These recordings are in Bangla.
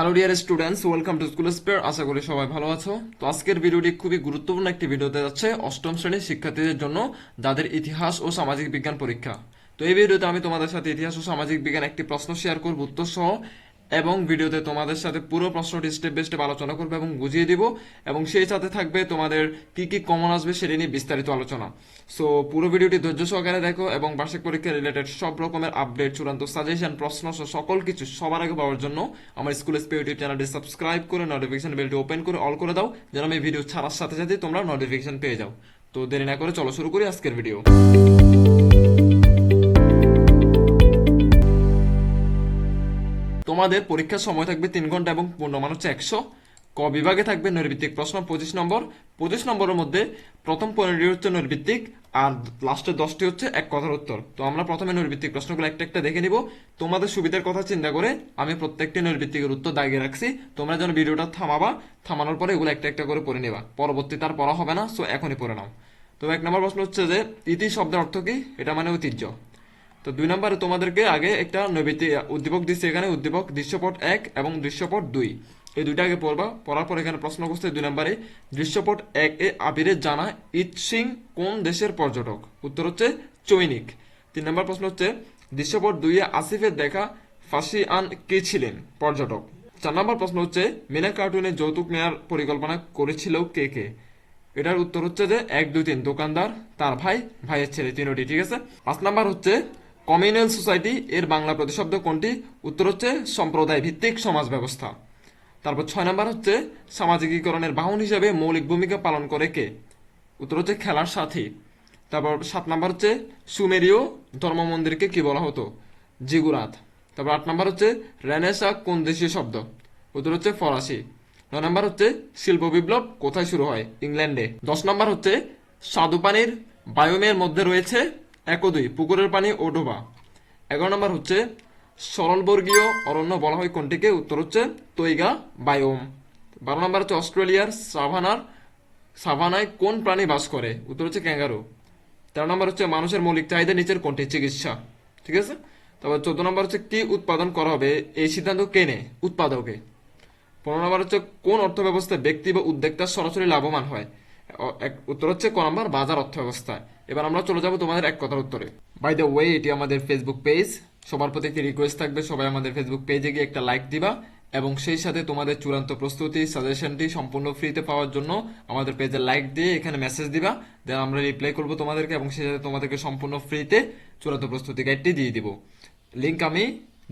Hello dear students welcome to school spare আশা করি সবাই ভালো আছো। তো আজকের ভিডিওটি খুবই গুরুত্বপূর্ণ একটি ভিডিওতে যাচ্ছে অষ্টম শ্রেণির শিক্ষার্থীদের জন্য যাদের ইতিহাস ও সামাজিক বিজ্ঞান পরীক্ষা। তো এই ভিডিওতে আমি তোমাদের সাথে ইতিহাস ও সামাজিক বিজ্ঞান একটি প্রশ্ন শেয়ার করব উত্তর সহ এবং ভিডিওতে তোমাদের সাথে পুরো প্রশ্নটি স্টেপ বাই স্টেপ আলোচনা করব এবং বুঝিয়ে দিব এবং সেই সাথে থাকবে তোমাদের কি কি কমন আসবে সেটা নিয়ে বিস্তারিত আলোচনা। সো পুরো ভিডিওটি ধৈর্য সহকারে দেখো এবং বার্ষিক পরীক্ষা রিলেটেড সব রকমের আপডেট চূড়ান্ত সাজেশন প্রশ্ন সহ সকল কিছু সবার আগে পাওয়ার জন্য আমার স্কুল স্পে ইউটিউব চ্যানেলটি সাবস্ক্রাইব করে নোটিফিকেশন বেলটি ওপেন করে অল করে দাও, যেন আমি ভিডিও ছাড়ার সাথে সাথে তোমরা নোটিফিকেশন পেয়ে যাও। তো দেরি না করে চলো শুরু করি আজকের ভিডিও তোমাদের পরীক্ষার সময় থাকবে তিন ঘণ্টা এবং পূর্ণমান হচ্ছে একশো। ক বিভাগে থাকবে নৈর্ভিত্তিক প্রশ্ন, পঁচিশ নম্বর। পঁচিশ নম্বরের মধ্যে প্রথম পনেরোটি হচ্ছে নৈর্ভিত্তিক আর লাস্টের দশটি হচ্ছে এক কথার উত্তর। তো আমরা প্রথমে নৈর্ভিত্তিক প্রশ্নগুলো একটা একটা দেখে নিব। তোমাদের সুবিধার কথা চিন্তা করে আমি প্রত্যেকটি নৈর্ভিত্তিকের উত্তর দাগিয়ে রাখছি। তোমরা যেন ভিডিওটা থামাবা, থামানোর পরে এগুলো একটা একটা করে পড়ে নেবা। পরবর্তীতে আর পড়া হবে না সো এখনই পড়ে নাও। তো এক নম্বর প্রশ্ন হচ্ছে যে ইতি শব্দের অর্থ কি? এটা মানে ঐতিহ্য। তো দুই নম্বরে তোমাদেরকে আগে একটা নৈবিতি উদ্দীপক দিচ্ছে এখানে, উদ্দীপক দৃশ্যপট এক এবং দৃশ্যপট দুই। এই দুইটা আগে পড়বা, পড়ার পর এখানে প্রশ্ন করছে দুই নম্বরে, দৃশ্যপট এক এ আবিরের জানা ইট সিং কোন দেশের পর্যটক? উত্তর হচ্ছে চৈনিক। তিন নম্বর প্রশ্ন হচ্ছে, দৃশ্যপট দুই এ আসিফের দেখা ফাঁসি আন কে ছিলেন পর্যটক? চার নম্বর প্রশ্ন হচ্ছে, মিনা কার্টুনে যৌতুক নেওয়ার পরিকল্পনা করেছিল কে কে? এটার উত্তর হচ্ছে যে এক দুই তিন, দোকানদার, তার ভাই, ভাইয়ের ছেলে, তিনটি, ঠিক আছে? পাঁচ নাম্বার হচ্ছে কমিউনাল সোসাইটি, এর বাংলা প্রতিশব্দ কোনটি? উত্তর হচ্ছে সম্প্রদায় ভিত্তিক সমাজ ব্যবস্থা তারপর ছয় নম্বর হচ্ছে সামাজিকীকরণের বাহন হিসেবে মৌলিক ভূমিকা পালন করে কে? উত্তর হচ্ছে খেলার সাথী। তারপর সাত নম্বর হচ্ছে সুমেরীয় ধর্ম মন্দিরকে কি বলা হতো? জিগুরাত। তারপর আট নম্বর হচ্ছে রেনেসা কোন দেশীয় শব্দ? উত্তর হচ্ছে ফরাসি। নয় নম্বর হচ্ছে শিল্প বিপ্লব কোথায় শুরু হয়? ইংল্যান্ডে। দশ নম্বর হচ্ছে স্বাদু পানির বায়োমের মধ্যে রয়েছে এক দুই, পুকুরের পানি ও ডোবা। এগারো নম্বর হচ্ছে সরলবর্গীয় অরণ্য বলা হয় কোনটিকে? উত্তর হচ্ছে, তৈগা, বায়োম। বারো নম্বর হচ্ছে অস্ট্রেলিয়ার সাভানার সাভানায় কোন প্রাণী বাস করে উত্তর হচ্ছে ক্যাঙ্গারু তেরো নম্বর হচ্ছে মানুষের মৌলিক চাহিদা, নিচের কোনটি? চিকিৎসা। ঠিক আছে? তারপর চোদ্দ নম্বর হচ্ছে কি উৎপাদন করা হবে? এই সিদ্ধান্ত কে নেয় উৎপাদকে। পনেরো নম্বর হচ্ছে কোন অর্থ ব্যবস্থায় ব্যক্তি বা উদ্যোক্তা সরাসরি লাভবান হয়? উত্তর হচ্ছে ক নম্বর বাজার অর্থ ব্যবস্থায় এবার আমরা চলে যাব তোমাদের এক কথার উত্তরে। বাই দ্য ওয়ে এটি আমাদের ফেসবুক পেজ সবার প্রতি একটি রিকোয়েস্ট থাকবে, সবাই আমাদের ফেসবুক পেজে গিয়ে একটা লাইক দিবা এবং সেই সাথে তোমাদের চূড়ান্ত প্রস্তুতি সাজেশনটি সম্পূর্ণ ফ্রিতে পাওয়ার জন্য আমাদের পেজে লাইক দিয়ে এখানে মেসেজ দিবা। দেন আমরা রিপ্লাই করব তোমাদেরকে এবং সেই সাথে তোমাদেরকে সম্পূর্ণ ফ্রিতে চূড়ান্ত প্রস্তুতি গাইডটি দিয়ে দিব। লিঙ্ক আমি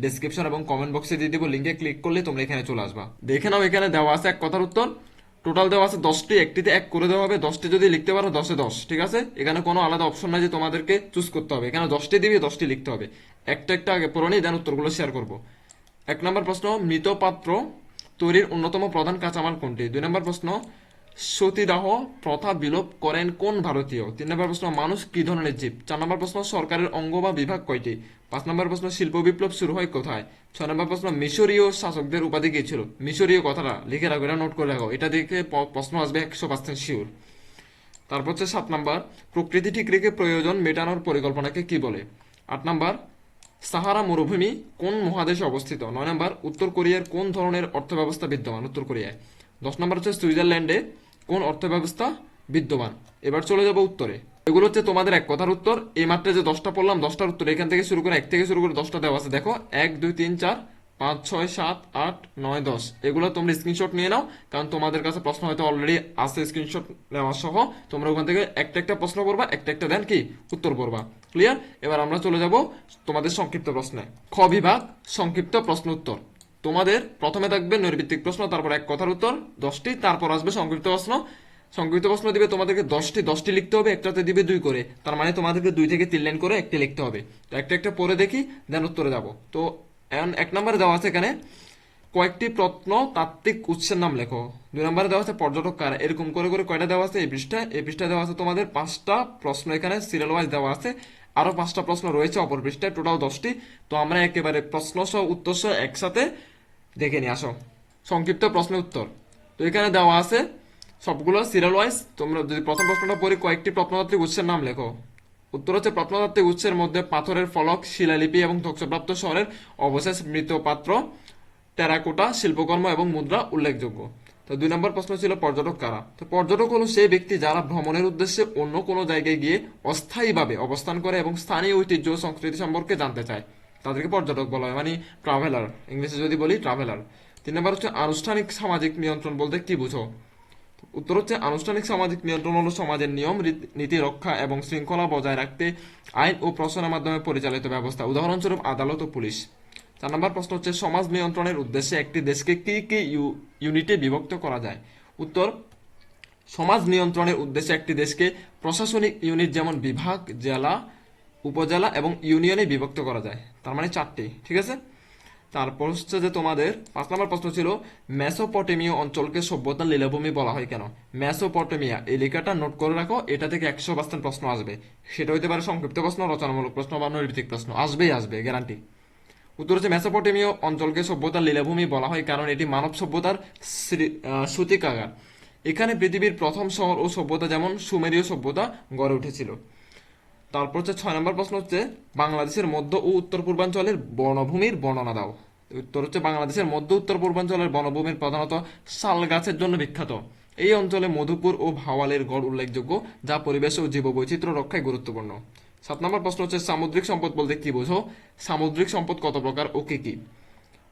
ডেসক্রিপশন এবং কমেন্ট বক্সে দিয়ে দিব। লিঙ্কে ক্লিক করলে তোমরা এখানে চলে আসবা। দেখে নাও এখানে দেওয়া আছে এক কথার উত্তর। টোটাল দেওয়া আছে দশটি, একটিতে এক করে দেওয়া হবে, দশটি যদি লিখতে পারো, দশে দশ, ঠিক আছে? এখানে কোনো আলাদা অপশন নাই যে তোমাদেরকে চুজ করতে হবে। এখানে দশটি দিবি, দশটি লিখতে হবে। একটা একটা আগে পড়ে নিই দেন উত্তরগুলো শেয়ার করব। এক নম্বর প্রশ্ন, মৃত পাত্র তৈরির অন্যতম প্রধান কাঁচামাল কোনটি? দুই নম্বর প্রশ্ন সতীদাহ প্রথা বিলোপ করেন কোন ভারতীয়? তিন নম্বর প্রশ্ন, মানুষ কি ধরনের জীব? চার নম্বর প্রশ্ন, সরকারের অঙ্গ বা বিভাগ কয়টি? পাঁচ নম্বর প্রশ্ন, শিল্প বিপ্লব শুরু হয় কোথায়? ছয় নম্বর প্রশ্ন, মিশরীয় শাসকদের উপাধি কি ছিল? মিশরীয় কথাটা লিখে রাখো, এটা নোট করে রাখো। এটা দেখে প্রশ্ন আসবে একশো পার্সেন্ট শিওর তারপর হচ্ছে সাত নম্বর, প্রকৃতি ঠিক রেখে প্রয়োজন মেটানোর পরিকল্পনাকে কি বলে? আট নম্বর, সাহারা মরুভূমি কোন মহাদেশে অবস্থিত? নয় নম্বর, উত্তর কোরিয়ার কোন ধরনের অর্থব্যবস্থা বিদ্যমান? উত্তর কোরিয়ায়। দশ নম্বর হচ্ছে সুইজারল্যান্ডে কোন অর্থ ব্যবস্থা বিদ্যমান? এবার চলে যাব উত্তরে। এগুলো হচ্ছে তোমাদের এক কথার উত্তর। এই মাত্র যে দশটা পড়লাম, দশটার উত্তর এখান থেকে শুরু করে, এক থেকে শুরু করে দশটা দেওয়া আছে। দেখো, এক, দুই, তিন, চার, পাঁচ, ছয়, সাত, আট, নয়, দশ। এগুলো তোমরা স্ক্রিনশট নিয়ে নাও, কারণ তোমাদের কাছে প্রশ্ন হয়তো অলরেডি আছে স্ক্রিনশট নেওয়া সহ। তোমরা ওখান থেকে একটা একটা প্রশ্ন করবা একটা একটা দেন কি, উত্তর করবা ক্লিয়ার এবার আমরা চলে যাব তোমাদের সংক্ষিপ্ত প্রশ্নে। খ বিভাগ, সংক্ষিপ্ত প্রশ্ন উত্তর। তোমাদের প্রথমে থাকবে নৈর্ভিত্তিক প্রশ্ন, তারপর এক কথার উত্তর, দশটি, তারপর আসবে সংক্ষিপ্ত প্রশ্ন। সংক্ষিপ্ত প্রশ্ন দিবে তোমাদেরকে দশটি দশটি লিখতে হবে, একটাতে দিবে দুই করে। তার মানে তোমাদেরকে দুই থেকে তিন লাইন করে একটি লিখতে হবে। তো একটা একটা পরে দেখি, দেন উত্তরে যাব। তো এক নম্বরে দেওয়া আছে এখানে, কয়েকটি প্রত্ন তাত্ত্বিক উৎসের নাম লেখো। দুই নম্বরে দেওয়া আছে পর্যটক কারা, এরকম করে করে কয়টা দেওয়া আছে এই পৃষ্ঠায়? এই পৃষ্ঠায় দেওয়া আছে তোমাদের পাঁচটা প্রশ্ন এখানে সিরিয়াল ওয়াইজ দেওয়া আছে। আরও পাঁচটা প্রশ্ন রয়েছে, অপর পৃষ্ঠায় টোটাল দশটি। তো আমরা একেবারে প্রশ্ন সহ উত্তর সহ একসাথে দেখে নিয়ে আসো। সংক্ষিপ্ত প্রশ্নের উত্তর। তো এখানে দেওয়া আছে সবগুলো সিরিয়াল ওয়াইজ তোমরা যদি প্রথম প্রশ্নটা পড়ি কয়েকটি প্রত্নতাত্ত্বিক উৎসের নাম লেখো। উত্তর হচ্ছে প্রত্নতাত্ত্বিক উৎসের মধ্যে পাথরের ফলক, শিলালিপি এবং ধ্বংসপ্রাপ্ত শহরের অবশেষ মৃত পাত্র, টেরাকোটা, শিল্পকর্ম এবং মুদ্রা উল্লেখযোগ্য। তো দুই নম্বর প্রশ্ন ছিল পর্যটক কারা? তো পর্যটক হলো সেই ব্যক্তি যারা ভ্রমণের উদ্দেশ্যে অন্য কোনো জায়গায় গিয়ে অস্থায়ীভাবে অবস্থান করে এবং স্থানীয় ঐতিহ্য সংস্কৃতি সম্পর্কে জানতে চায়। তাদেরকে পর্যটক বলা হয় মানে ট্রাভেলার ইংলিশে যদি বলি ট্রাভেলার তিন নম্বর হচ্ছে আনুষ্ঠানিক সামাজিক নিয়ন্ত্রণ বলতে কি বুঝো? উত্তর হচ্ছে আনুষ্ঠানিক সামাজিক নিয়ন্ত্রণ হলো সমাজের নিয়ম নীতি রক্ষা এবং শৃঙ্খলা বজায় রাখতে আইন ও প্রশাসনের মাধ্যমে পরিচালিত ব্যবস্থা। উদাহরণস্বরূপ আদালত ও পুলিশ। চার নম্বর প্রশ্ন হচ্ছে, সমাজ নিয়ন্ত্রণের উদ্দেশ্যে একটি দেশকে কি কি ইউ- ইউনিটে বিভক্ত করা যায়? উত্তর, সমাজ নিয়ন্ত্রণের উদ্দেশ্যে একটি দেশকে প্রশাসনিক ইউনিট যেমন বিভাগ, জেলা, উপজেলা এবং ইউনিয়নে বিভক্ত করা যায়। তার মানে চারটি, ঠিক আছে? তারপর হচ্ছে যে তোমাদের, পাঁচ নম্বর প্রশ্ন ছিল, মেসোপটেমীয় অঞ্চলকে সভ্যতার লীলাভূমি বলা হয় কেন? মেসোপটেমিয়া, এই লেখাটা নোট করে রাখো, এটা থেকে একশো পার্সেন্ট প্রশ্ন আসবে। সেটা হইতে পারে সংক্ষিপ্ত প্রশ্ন, রচনামূলক প্রশ্ন বা নৈর্ভিত্তিক প্রশ্ন। আসবেই, আসবে গ্যারান্টি উত্তর হচ্ছে মেসোপটেমীয় অঞ্চলকে সভ্যতার লীলাভূমি বলা হয়, কারণ এটি মানব সভ্যতার সূতিকাগার। এখানে পৃথিবীর প্রথম শহর ও সভ্যতা যেমন সুমেরীয় সভ্যতা গড়ে উঠেছিল। তারপর হচ্ছে ছয় নম্বর প্রশ্ন হচ্ছে বাংলাদেশের মধ্য ও উত্তর পূর্বাঞ্চলের বনভূমির বর্ণনা দাও। উত্তর হচ্ছে বাংলাদেশের মধ্য উত্তর পূর্বাঞ্চলের বনভূমির প্রধানত শাল গাছের জন্য বিখ্যাত। এই অঞ্চলে মধুপুর ও ভাওয়ালের গড় উল্লেখযোগ্য, যা পরিবেশ ও জীববৈচিত্র্য রক্ষায় গুরুত্বপূর্ণ। সাত নম্বর প্রশ্ন হচ্ছে, সামুদ্রিক সম্পদ বলতে কি বোঝো? সামুদ্রিক সম্পদ কত প্রকার ও কি কি?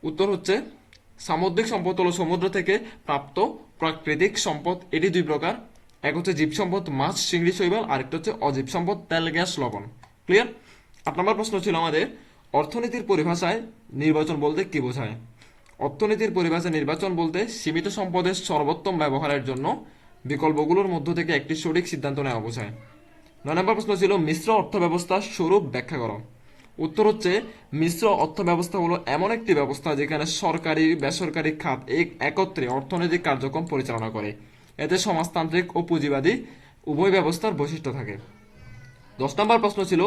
উত্তর হচ্ছে, সামুদ্রিক সম্পদ হলো সমুদ্র থেকে প্রাপ্ত প্রাকৃতিক সম্পদ। এটি দুই প্রকার। এক হচ্ছে জীব সম্পদ, মাছ, চিংড়ি, শৈবাল। আরেকটা হচ্ছে অজীব সম্পদ, তেল, গ্যাস, লবণ। ক্লিয়ার আট নম্বর প্রশ্ন ছিল আমাদের, অর্থনীতির পরিভাষায় নির্বাচন বলতে কি বোঝায়? অর্থনীতির পরিভাষায় নির্বাচন বলতে সীমিত সম্পদের সর্বোত্তম ব্যবহারের জন্য বিকল্পগুলোর মধ্য থেকে একটি সঠিক সিদ্ধান্ত নেওয়া বোঝায়। নয় নম্বর প্রশ্ন ছিল, মিশ্র অর্থ ব্যবস্থার স্বরূপ ব্যাখ্যা করো। উত্তর হচ্ছে, মিশ্র অর্থ ব্যবস্থা হলো এমন একটি ব্যবস্থা যেখানে সরকারি, বেসরকারি খাত এক, একত্রে অর্থনৈতিক কার্যক্রম পরিচালনা করে। এতে সমাজতান্ত্রিক ও পুঁজিবাদী উভয় ব্যবস্থার বৈশিষ্ট্য থাকে। দশ নম্বর প্রশ্ন ছিল,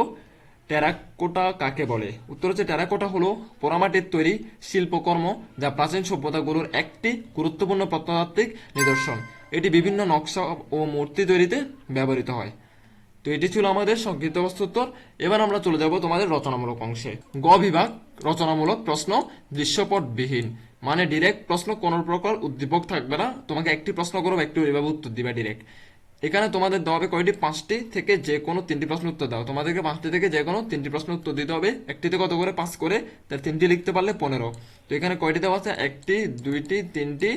টেরাকোটা কাকে বলে? উত্তর হচ্ছে, টেরাকোটা হলো পোড়ামাটির তৈরি শিল্পকর্ম যা প্রাচীন সভ্যতাগুলোর একটি গুরুত্বপূর্ণ প্রত্নতাত্ত্বিক নিদর্শন। এটি বিভিন্ন নকশা ও মূর্তি তৈরিতে ব্যবহৃত হয়। তো এটি ছিল আমাদের সংক্ষিপ্ত প্রশ্নোত্তর। এবার আমরা চলে যাব তোমাদের রচনামূলক অংশে। গ বিভাগ, রচনামূলক প্রশ্ন, দৃশ্যপটবিহীন। মানে ডিরেক্ট প্রশ্ন কোন প্রকার উদ্দীপক থাকবে না। তোমাকে একটি প্রশ্ন করব একটু এভাবে উত্তর দিবা ডিরেক্ট এখানে তোমাদের দেওয়া হবে কয়টি? পাঁচটি থেকে যে কোনো তিনটি প্রশ্ন উত্তর দাও। তোমাদেরকে পাঁচটি থেকে যে কোনো তিনটি প্রশ্ন উত্তর দিতে হবে। একটিতে কত করে? পাঁচ করে। তার তিনটি লিখতে পারলে পনেরো। তো এখানে কয়টি দেওয়া আছে? একটি, দুইটি, তিনটি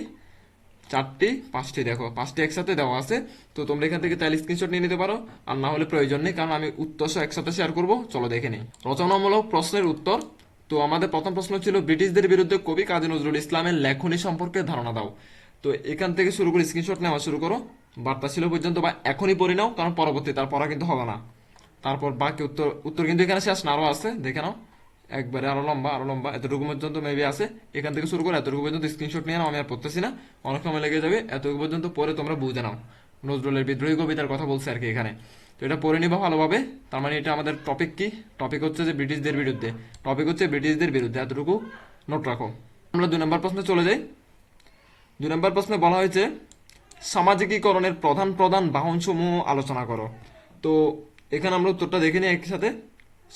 চারটি, পাঁচটি দেখো, পাঁচটি একসাথে দেওয়া আছে। তো তোমরা এখান থেকে তাহলে স্ক্রিনশট নিয়ে নিতে পারো। আর না হলে প্রয়োজন নেই, কারণ আমি উত্তর সহ একসাথে শেয়ার করব। চলো দেখে নিই। রচনামূলক প্রশ্নের উত্তর। তো আমাদের প্রথম প্রশ্ন ছিল, ব্রিটিশদের বিরুদ্ধে কবি কাজী নজরুল ইসলামের লেখনী সম্পর্কে ধারণা দাও। তো এখান থেকে শুরু করে স্ক্রিনশট নেওয়া শুরু করো। বার্তা ছিল পর্যন্ত বা এখনই পড়ে নাও, কারণ পরবর্তী তার পড়া কিন্তু হবে না। তারপর বাকি উত্তর উত্তর কিন্তু এখানে শেষ আরও আছে, দেখে নাও। একবারে আরও লম্বা আরও লম্বা। এতটুকু পর্যন্ত মেবি আছে। এখান থেকে শুরু করে এতটুকু পর্যন্ত স্ক্রিনশট নিয়ে নাও, আমি আর পড়তেছি না। অনেক সময় লেগে যাবে। এতটুকু পর্যন্ত পরে তোমরা বুঝে নাও। নজরুলের বিদ্রোহী কবিতার কথা বলছে আর কি এখানে। তো এটা পড়ে নিবা ভালোভাবে। তার মানে এটা আমাদের টপিক কি? টপিক হচ্ছে যে ব্রিটিশদের বিরুদ্ধে। টপিক হচ্ছে ব্রিটিশদের বিরুদ্ধে। এতটুকু নোট রাখো। আমরা দুই নম্বর প্রশ্নে চলে যাই। দুই নম্বর প্রশ্নে বলা হয়েছে, সামাজিকীকরণের প্রধান প্রধান বাহনসমূহ আলোচনা করো। তো এখানে আমরা উত্তরটা দেখে নিই একসাথে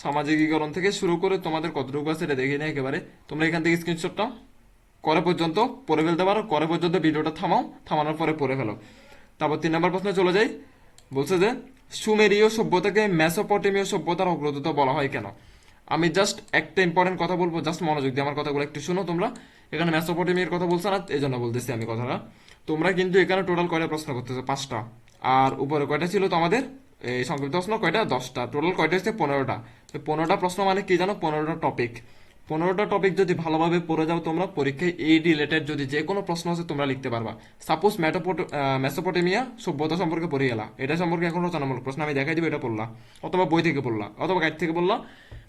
সামাজিকীকরণ থেকে শুরু করে তোমাদের কতটুকু আছে এটা দেখে নিই একেবারে। তোমরা এখান থেকে স্ক্রিনশটটা করে পর্যন্ত পড়ে ফেলতে পারো, করে পর্যন্ত ভিডিওটা থামাও, থামানোর পরে পড়ে ফেলো। তারপর তিন নম্বর প্রশ্নে চলে যাই। বলছে যে, সুমেরীয় সভ্যতাকে মেসোপটেমীয় সভ্যতার অগ্রদূত বলা হয় কেন? আমি জাস্ট একটা ইম্পর্টেন্ট কথা বলব জাস্ট মনোযোগ দিয়ে আমার কথাগুলো একটু শুনো তোমরা। এখানে মেসোপটেমিয়ার কথা বলছে না, এই জন্য বলতেছি আমি কথাটা। তোমরা কিন্তু এখানে টোটাল কয়টা প্রশ্ন করতেছো? পাঁচটা। আর উপরে কয়টা ছিল তো আমাদের এই সংক্ষিপ্ত প্রশ্ন কয়টা? দশটা। টোটাল কয়টা হচ্ছে? পনেরোটা। পনেরোটা প্রশ্ন মানে কি জানো? পনেরোটা টপিক পনেরোটা টপিক যদি ভালোভাবে পড়ে যাও তোমরা, পরীক্ষায় এই রিলেটেড যদি যে কোনো প্রশ্ন আছে তোমরা লিখতে পারবা। সাপোজ মেটোপট মেসোপটেমিয়া সভ্যতা সম্পর্কে পড়ে গেলা। এটা সম্পর্কে এখন রচনামূলক প্রশ্ন, আমি দেখাই দিব, এটা পড়লা। অথবা বই থেকে পড়লা, অথবা গাইড থেকে পড়লা।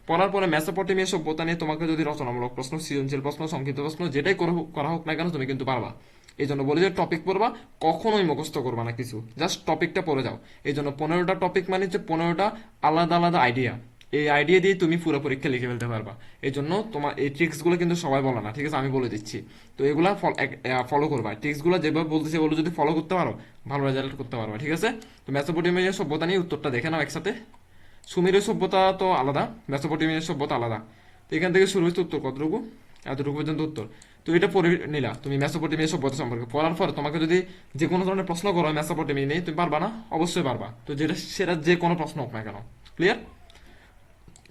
পড়ার পরে মেসোপটেমিয়া সভ্যতা নিয়ে তোমাকে যদি রচনামূলক প্রশ্ন, সৃজনশীল প্রশ্ন, সংক্ষিপ্ত প্রশ্ন যেটাই করো- করা হোক না কেন, তুমি কিন্তু পারবা। এই জন্য বলি যে টপিক পড়বা, কখনোই মুখস্থ করবা না কিছু। জাস্ট টপিকটা পড়ে যাও। এই জন্য পনেরোটা টপিক মানে হচ্ছে পনেরোটা আলাদা আলাদা আইডিয়া এই আইডিয়া দিয়ে তুমি পুরো পরীক্ষা লিখে ফেলতে পারবা। এই জন্য তোমার এই ট্রিক্সগুলো কিন্তু সবাই বলে না, ঠিক আছে? আমি বলে দিচ্ছি। তো এগুলা ফলো করবা। ট্রিক্সগুলো যেভাবে বলতেছি ওগুলো যদি ফলো করতে পারো, ভালো রেজাল্ট করতে পারবা, ঠিক আছে? তো মেসোপটেমিয়া সভ্যতা নিয়ে উত্তরটা দেখে নাও একসাথে। সুমেরীয় সভ্যতা তো আলাদা মেসোপটেমিয়া সভ্যতা আলাদা। তো এখান থেকে শুরু হচ্ছে উত্তর কতটুকু? এতটুকু পর্যন্ত উত্তর। তো এটা পড়ে নিলা, তুমি মেসোপটেমিয়া সভ্যতা সম্পর্কে। পড়ার পর তোমাকে যদি যে কোনো ধরনের প্রশ্ন করো মেসোপটেমি নিয়ে, তুমি পারবা না? অবশ্যই পারবা। তো যেটা, সেটা যে কোনো প্রশ্ন হোক না কেন। ক্লিয়ার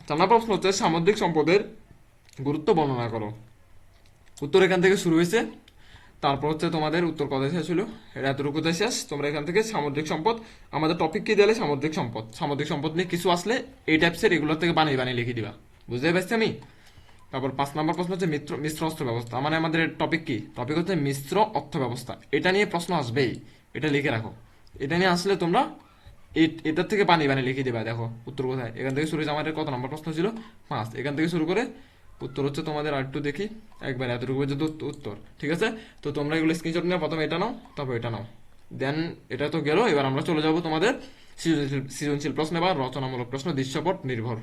নম্বর প্রশ্ন হচ্ছে সামুদ্রিক সম্পদের গুরুত্ব বর্ণনা করো। উত্তর এখান থেকে শুরু হয়েছে, তারপর হচ্ছে তোমাদের উত্তর কথা শেষ হলো এটা এতটুকুতে শেষ তোমরা এখান থেকে সামুদ্রিক সম্পদ, আমাদের টপিক কি দিলে সামুদ্রিক সম্পদ? সামুদ্রিক সম্পদ নিয়ে কিছু আসলে এই টাইপসের এগুলোর থেকে বানিয়ে বানিয়ে লিখে দিবা। বুঝতে পারছি আমি? তারপর পাঁচ নম্বর প্রশ্ন হচ্ছে মিত্র, মিশ্র অর্থ ব্যবস্থা। মানে আমাদের টপিক কি? টপিক হচ্ছে মিশ্র অর্থ ব্যবস্থা। এটা নিয়ে প্রশ্ন আসবেই। এটা লিখে রাখো। এটা নিয়ে আসলে তোমরা এটার থেকে পানি বানিয়ে লিখে দেবা, দেখো, উত্তর কোথায়? এখান থেকে শুরু আমাদের কত নম্বর প্রশ্ন ছিল? পাঁচ এখান থেকে শুরু করে উত্তর হচ্ছে তোমাদের আর একটু দেখি, একবার এতটুকু পর্যন্ত উত্তর, ঠিক আছে? তো তোমরা এগুলো স্ক্রিনশট নিয়ে প্রথমে এটা নাও, তারপর এটা নাও। দেন এটা তো গেল, এবার আমরা চলে যাব তোমাদের সৃজনশীল সৃজনশীল প্রশ্ন বা রচনামূলক প্রশ্ন, দৃশ্যপট নির্ভর।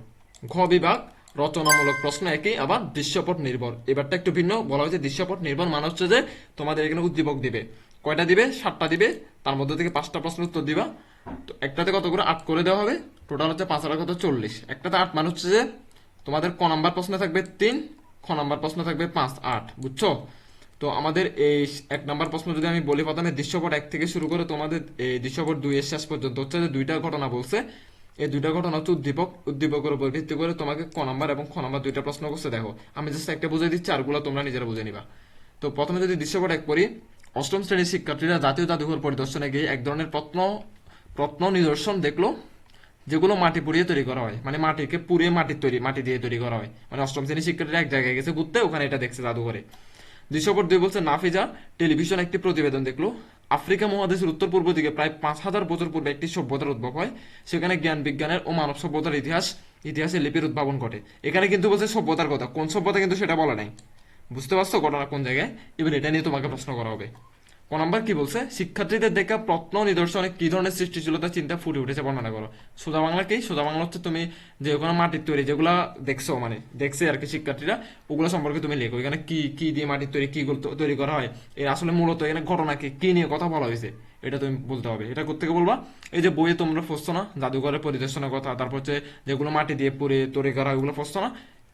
ঘ বিভাগ, রচনামূলক প্রশ্ন একই, আবার দৃশ্যপট নির্ভর। এবারটা একটু ভিন্ন, বলা হয়েছে দৃশ্যপট নির্ভর মানে হচ্ছে যে তোমাদের এখানে উদ্দীপক দিবে। কয়টা দিবে? সাতটা দিবে, তার মধ্যে থেকে পাঁচটা প্রশ্নের উত্তর দিবা। তো একটাতে কত করে আট করে দেওয়া হবে। টোটাল হচ্ছে পাঁচ হাজার কত চল্লিশ। একটাতে আট মানে হচ্ছে যে তোমাদের ক নাম্বার প্রশ্ন থাকবে তিন, খ নাম্বার প্রশ্ন থাকবে পাঁচ, আট। বুঝছ? তো আমাদের এই এক নাম্বার প্রশ্ন যদি আমি বলি প্রথমে, দৃশ্যপট এক থেকে শুরু করে তোমাদের এই দৃশ্যপট দুই এর শেষ পর্যন্ত হচ্ছে যে দুইটা ঘটনা বলছে। এই দুইটা ঘটনা হচ্ছে উদ্দীপক। উদ্দীপকের উপর ভিত্তি করে তোমাকে ক নাম্বার এবং খ নাম্বার দুইটা প্রশ্ন করছে। দেখো, আমি জাস্ট একটা বুঝে দিচ্ছি, আরগুলো তোমরা নিজেরা বুঝে নিবা। তো প্রথমে যদি দৃশ্যপট এক পড়ি, অষ্টম শ্রেণির শিক্ষার্থীরা জাতীয় জাদুঘর পরিদর্শনে গিয়ে এক ধরনের প্রত্ন প্রত্ন নিদর্শন দেখল, যেগুলো মাটি পুড়িয়ে তৈরি করা হয়। মানে মাটিকে পুড়িয়ে মাটির তৈরি, মাটি দিয়ে তৈরি করা হয়। মানে অষ্টম শ্রেণির শিক্ষার্থীরা এক জায়গায় গেছে ঘুরতে, ওখানে এটা দেখছে জাদুঘরে। দৃশ্যপট দুই বলছে, নাফিজা টেলিভিশন একটি প্রতিবেদন দেখল। আফ্রিকা মহাদেশের উত্তর পূর্ব দিকে প্রায় পাঁচ হাজার বছর পূর্বে একটি সভ্যতার উদ্ভব হয়। সেখানে জ্ঞান বিজ্ঞানের ও মানব সভ্যতার ইতিহাস ইতিহাসে লিপির উদ্ভাবন ঘটে। এখানে কিন্তু বলছে সভ্যতার কথা। কোন সভ্যতা কিন্তু সেটা বলা নাই। বুঝতে পারছ ঘটনা কোন জায়গায়? এবার এটা নিয়ে তোমাকে প্রশ্ন করা হবে। ক নাম্বার কি বলছে? শিক্ষার্থীদের দেখা প্রত্ন নিদর্শনে কি ধরনের সৃষ্টিশীলতা চিন্তা ফুটে উঠেছে বর্ণনা করো। সোজা বাংলা কি? সোজা বাংলা হচ্ছে তুমি যে কোনো মাটির তৈরি যেগুলা দেখছ মানে দেখছে আর কি শিক্ষার্থীরা, ওগুলো সম্পর্কে তুমি লেখো। এখানে কি কি দিয়ে মাটির তৈরি, কি তৈরি করা হয়? এর আসলে মূলত এখানে ঘটনা কি কি নিয়ে কথা বলা হয়েছে? এটা তুমি বলতে হবে। এটা কোথেকে বলবা? এই যে বইয়ে তোমরা পড়ছো না, জাদুঘরের পরিদর্শনের কথা, তারপর হচ্ছে যেগুলো মাটি দিয়ে পুড়ে, তৈরি করা ওগুলো পড়ছো না,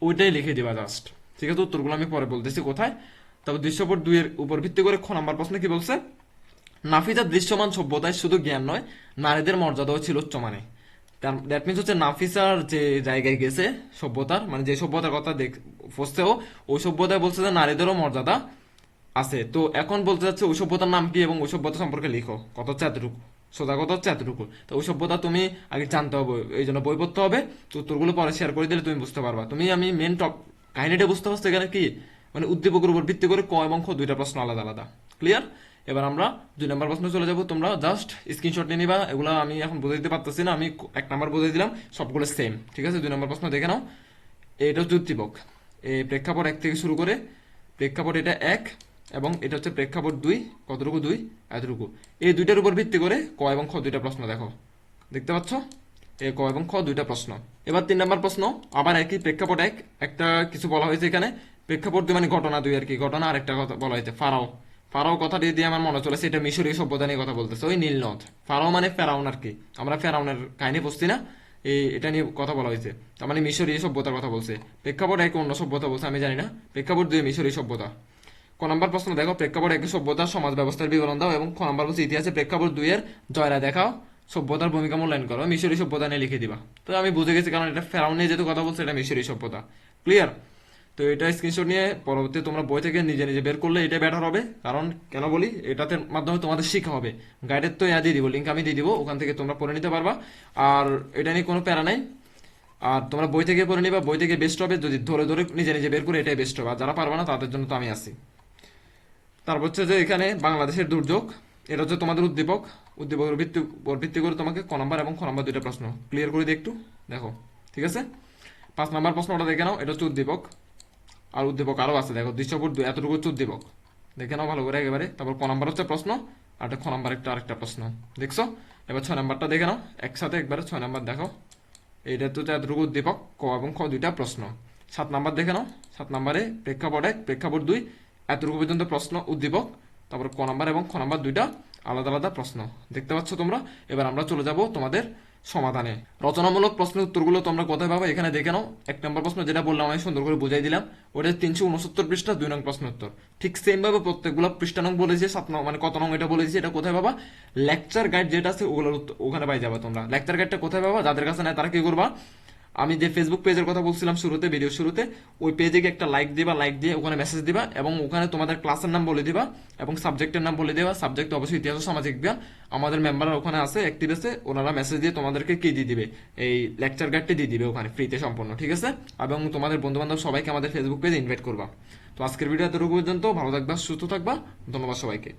ওইটাই লিখে দিবা জাস্ট ঠিক আছে? উত্তরগুলো আমি পরে বলতেছি কোথায়? তারপর দৃশ্যপট দুইয়ের উপর ভিত্তি করে খ নাম্বার প্রশ্ন কি বলছে? নাফিজা দৃশ্যমান সভ্যতায় শুধু জ্ঞান নয়, নারীদের মর্যাদাও ছিল উচ্চমানে দ্যাট মিনস হচ্ছে নাফিসার যে জায়গায় গেছে সভ্যতার মানে যে সভ্যতার কথা দেখ ফসছেও ওই সভ্যতায় বলছে যে নারীদেরও মর্যাদা আছে। তো এখন বলতে যাচ্ছে ওই সভ্যতার নাম কি এবং ওই সভ্যতা সম্পর্কে লিখো। কত হচ্ছে এতটুকু? সোজা কথা হচ্ছে এতটুকু। তো ওই সভ্যতা তুমি আগে জানতে হবে, এই জন্য বই পড়তে হবে। তো উত্তরগুলো পরে শেয়ার করে দিলে তুমি বুঝতে পারবা। তুমি, আমি মেন টপ কাহিনীটা বুঝতে পারছ এখানে কি? মানে উদ্দীপকের উপর ভিত্তি করে ক এবং খ দুইটা প্রশ্ন আলাদা আলাদা। ক্লিয়ার এবার আমরা দুই নম্বর প্রশ্ন চলে যাব। তোমরা জাস্ট স্ক্রিনশট নিয়ে নিবা। এগুলো আমি এখন বুঝে দিতে পারতেছি না। আমি এক নাম্বার বুঝে দিলাম। সবগুলো সেম ঠিক আছে? দুই নম্বর প্রশ্ন দেখে নাও। এটা হচ্ছে উদ্দীপক। এই প্রেক্ষাপট এক থেকে শুরু করে প্রেক্ষাপট এটা এক এবং এটা হচ্ছে প্রেক্ষাপট দুই। কতটুকু? দুই। এতটুকু। এই দুইটার উপর ভিত্তি করে ক এবং খ দুইটা প্রশ্ন দেখো। দেখতে পাচ্ছ? এ ক এবং খ দুইটা প্রশ্ন। এবার তিন নম্বর প্রশ্ন। আবার একই প্রেক্ষাপট এক। একটা কিছু বলা হয়েছে এখানে। প্রেক্ষাপট মানে ঘটনা দুই আর কি। ঘটনা আর একটা কথা বলা হয়েছে, ফারাও। ফারাও কথা দিয়ে দিয়ে আমার মনে চলেছে এটা মিশরীয় সভ্যতা নিয়ে কথা বলতেছে। ওই নীলনদ ফারাও মানে ফেরাউন আর কি। আমরা ফেরাউনের কাহিনী বুঝছি না? এই, এটা নিয়ে কথা বলা হয়েছে। তার মানে মিশরীয় সভ্যতার কথা বলছে। প্রেক্ষাপট এক অন্য সভ্যতা বলছে, আমি জানি না। প্রেক্ষাপট দুই মিশরীয় সভ্যতা। ক নম্বর প্রশ্ন দেখো, প্রেক্ষাপট এক সভ্যতা সমাজ ব্যবস্থার বিবরণ দাও এবং খ নম্বর বলছে ইতিহাসে প্রেক্ষাপট দুইয়ের জয়রা দেখাও। সভ্যতার ভূমিকা মূল্যায়ন করো। মিশরীয় সভ্যতা নিয়ে লিখে দিবা। তো আমি বুঝে গেছি কারণ এটা ফেরাউন নিয়ে যেহেতু কথা বলছে, এটা মিশরীয় সভ্যতা। ক্লিয়ার তো এটা স্ক্রিনশট নিয়ে পরবর্তী তোমরা বই থেকে নিজে নিজে বের করলে এটা বেটার হবে। কারণ কেন বলি? এটাতে মাধ্যমে তোমাদের শিখা হবে। গাইডের তো ইয়া দিয়ে দিব লিঙ্ক আমি দিয়ে দিব, ওখান থেকে তোমরা পড়ে নিতে পারবা। আর এটা নিয়ে কোনো প্যারা নাই। আর তোমরা বই থেকে পড়ে নিবা, বই থেকে বেস্ট হবে। যদি ধরে ধরে নিজে নিজে বের করে এটাই বেস্ট হবে। আর যারা পারবে না, তাদের জন্য তো আমি আছি। তারপর হচ্ছে যে এখানে বাংলাদেশের দুর্যোগ। এটা হচ্ছে তোমাদের উদ্দীপক। উদ্দীপকের ভিত্তি ভিত্তি করে তোমাকে ক নাম্বার এবং খ নম্বর দুইটা প্রশ্ন। ক্লিয়ার করে দিই একটু। দেখো, ঠিক আছে? পাঁচ নাম্বার প্রশ্নটা দেখে নাও। এটা হচ্ছে উদ্দীপক। আর উদ্দীপক আরও আছে, দেখো, দৃশ্যপট দুই, এতটুকু হচ্ছে উদ্দীপক। দেখে নাও ভালো করে একেবারে। তারপর ক নাম্বার হচ্ছে প্রশ্ন, আর খ নাম্বার একটা আরেকটা প্রশ্ন। দেখছ? এবার ছয় নাম্বারটা দেখে নাও, একসাথে একবারে ছয় নাম্বার দেখো। এইটা তো এতটুকু উদ্দীপক, ক এবং খ দুইটা প্রশ্ন। সাত নাম্বার দেখে নাও, সাত নাম্বারে প্রেক্ষাপট এক, প্রেক্ষাপট দুই, এতটুকু পর্যন্ত প্রশ্ন, উদ্দীপক। তারপর ক নাম্বার এবং খ নাম্বার দুইটা আলাদা আলাদা প্রশ্ন। দেখতে পাচ্ছ তোমরা? এবার আমরা চলে যাব তোমাদের সমাধানে। রচনামূলক প্রশ্নের উত্তরগুলো তোমরা কোথায় পাবো এখানে দেখে নাও। এক নম্বর প্রশ্ন যেটা বললাম, আমি সুন্দর করে বুঝাই দিলাম। ওটা তিনশো উনসত্তর পৃষ্ঠা, দুই নং প্রশ্ন উত্তর। ঠিক সেম ভাবে প্রত্যেকগুলো পৃষ্ঠা নং বলেছে, সাত নং মানে কত নং এটা বলেছে, এটা কোথায় পাবা? লেকচার গাইড যেটা আছে, ওগুলোর ওখানে পাই যাবে তোমরা। লেকচার গাইডটা কোথায় পাবা? যাদের কাছে নেয় তারা কি করবা? আমি যে ফেসবুক পেজের কথা বলছিলাম শুরুতে ভিডিও শুরুতে, ওই পেজে গিয়ে একটা লাইক দিবা লাইক দিয়ে ওখানে মেসেজ দিবা এবং ওখানে তোমাদের ক্লাসের নাম বলে দিবা এবং সাবজেক্টের নাম বলে দিবা সাবজেক্ট অবশ্যই ইতিহাস সামাজিক বিজ্ঞান। আমাদের মেম্বাররা ওখানে আছে অ্যাক্টিভ আছে, ওনারা মেসেজ দিয়ে তোমাদেরকে কি দিয়ে দিবে? এই লেকচার গার্ডটি দিয়ে দিবে ওখানে ফ্রিতে সম্পূর্ণ, ঠিক আছে? এবং তোমাদের বন্ধু বান্ধব সবাইকে আমাদের ফেসবুক পেজে ইনভাইট করবা। তো আজকের ভিডিও এতটুকু পর্যন্ত, ভালো থাকবা, সুস্থ থাকবা, ধন্যবাদ সবাইকে।